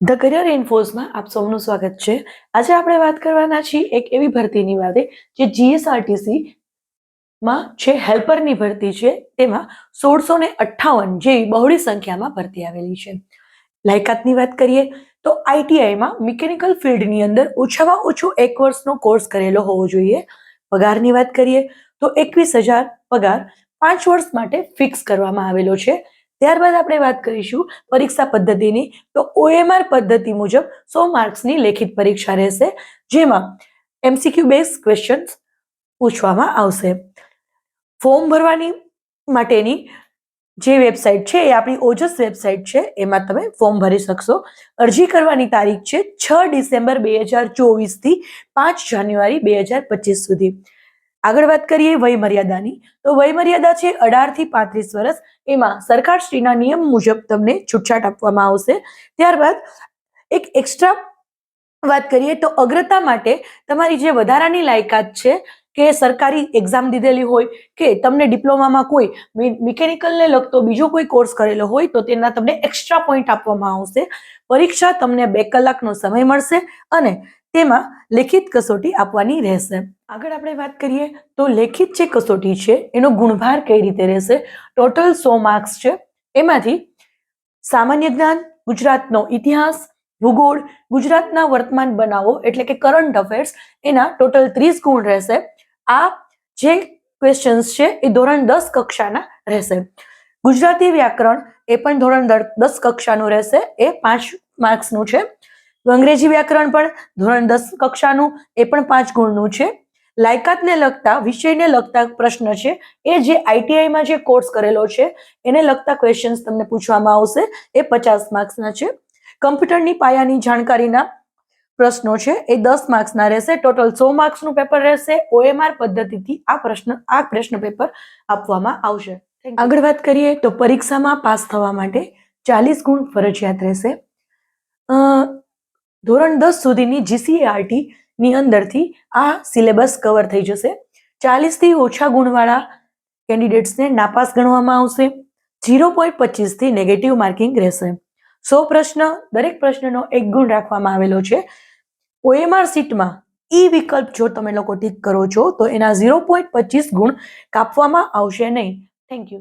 The career ઇન્ફોર્સમાં આપ સૌનું સ્વાગત છે. આજે આપણે વાત કરવાના છીએ એક એવી ભરતીની વાતે જે જીએસઆરટીસી માં છે, હેલ્પરની ભરતી છે, તેમાં સોળસો ને અઠ્ઠાવન જેવી બહોળી સંખ્યામાં ભરતી આવેલી છે. લાયકાતની વાત કરીએ તો આઈટીઆઈમાં મિકેનિકલ ફિલ્ડની અંદર ઓછામાં ઓછો એક વર્ષનો કોર્સ કરેલો હોવો જોઈએ. પગારની વાત કરીએ તો એકવીસ હજાર પગાર પાંચ વર્ષ માટે ફિક્સ કરવામાં આવેલો છે. ત્યારબાદ આપણે વાત કરીશું પરીક્ષા પદ્ધતિની. તો ઓએમઆર પદ્ધતિ મુજબ સો માર્ક્સની લેખિત પરીક્ષા રહેશે, જેમાં એમસીક્યુ બેઝ ક્વેશ્ચન્સ પૂછવામાં આવશે. ફોર્મ ભરવાની માટેની જે વેબસાઇટ છે, એ આપણી ઓજસ વેબસાઇટ છે, એમાં તમે ફોર્મ ભરી શકશો. અરજી કરવાની તારીખ છે છ ડિસેમ્બર બે હજાર ચોવીસથી પાંચ જાન્યુઆરી બે હજાર પચીસ સુધી. આગળ વાત કરીએ વય મર્યાદાની તો વય મર્યાદા છે અઢારથી પાંત્રીસ વર્ષ. એમાં સરકારશ્રીના નિયમ મુજબ તમને છૂટછાટ આપવામાં આવશે. ત્યારબાદ એક એક્સ્ટ્રા વાત કરીએ તો અગ્રતા માટે તમારી જે વધારાની લાયકાત છે કે સરકારી એક્ઝામ દીધેલી હોય કે તમને ડિપ્લોમામાં કોઈ મિકેનિકલને લગતો બીજો કોઈ કોર્સ કરેલો હોય તો તેના તમને એક્સ્ટ્રા પોઈન્ટ આપવામાં આવશે. પરીક્ષા તમને બે કલાકનો સમય મળશે અને તેમાં લેખિત કસોટી આપવાની રહેશે. આગળ આપણે વાત કરીએ તો લેખિત જે કસોટી છે એનો ગુણભાર કઈ રીતે રહેશે? ટોટલ સો માર્ક્સ છે. એમાંથી સામાન્ય જ્ઞાન, ગુજરાતનો ઇતિહાસ, ભૂગોળ, ગુજરાતના વર્તમાન બનાવો એટલે કે કરંટ અફેર્સ એના ટોટલ ત્રીસ ગુણ રહેશે. આ જે ક્વેશ્ચન્સ છે એ ધોરણ દસ કક્ષાના રહેશે. ગુજરાતી વ્યાકરણ એ પણ ધોરણ દસ કક્ષાનું રહેશે, એ પાંચ માર્ક્સનું છે. અંગ્રેજી વ્યાકરણ પણ ધોરણ દસ કક્ષાનું, એ પણ પાંચ ગુણનું છે. લાયકાતને લગતા, વિષયને લગતા પ્રશ્ન છે. એ જે આઈટીઆઈમાં જે કોર્સ કરેલો છે, એને લગતા ક્વેશ્ચન્સ તમને પૂછવામાં આવશે, એ પચાસ માર્ક્સના છે. કમ્પ્યુટરની પાયાની જાણકારીના પ્રશ્નો છે. એ દસ માર્ક્સના રહેશે. ટોટલ સો માર્ક્સનું પેપર રહેશે. ઓએમઆર પદ્ધતિથી આ પ્રશ્ન આ પ્રશ્ન પેપર આપવામાં આવશે. આગળ વાત કરીએ તો પરીક્ષામાં પાસ થવા માટે ચાલીસ ગુણ ફરજિયાત રહેશે. અ, ધોરણ દસ સુધીની જીસીઆરટી ની અંદરથી આ સિલેબસ કવર થઈ જશે. ચાલીસથી ઓછા ગુણવાળા કેન્ડિડેટ્સને નાપાસ ગણવામાં આવશે. ઝીરો પોઈન્ટ પચીસથી નેગેટિવ માર્કિંગ રહેશે. સો પ્રશ્ન દરેક પ્રશ્નનો એક ગુણ રાખવામાં આવેલો છે. ઓએમઆર સીટમાં ઈ વિકલ્પ જો તમે લોકો ટીક કરો છો, તો એના ઝીરો પોઈન્ટ પચીસ ગુણ કાપવામાં આવશે નહીં. Thank you